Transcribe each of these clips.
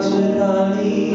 知道你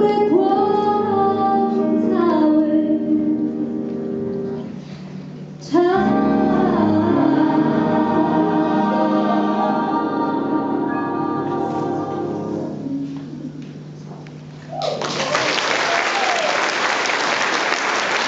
오래도록 사회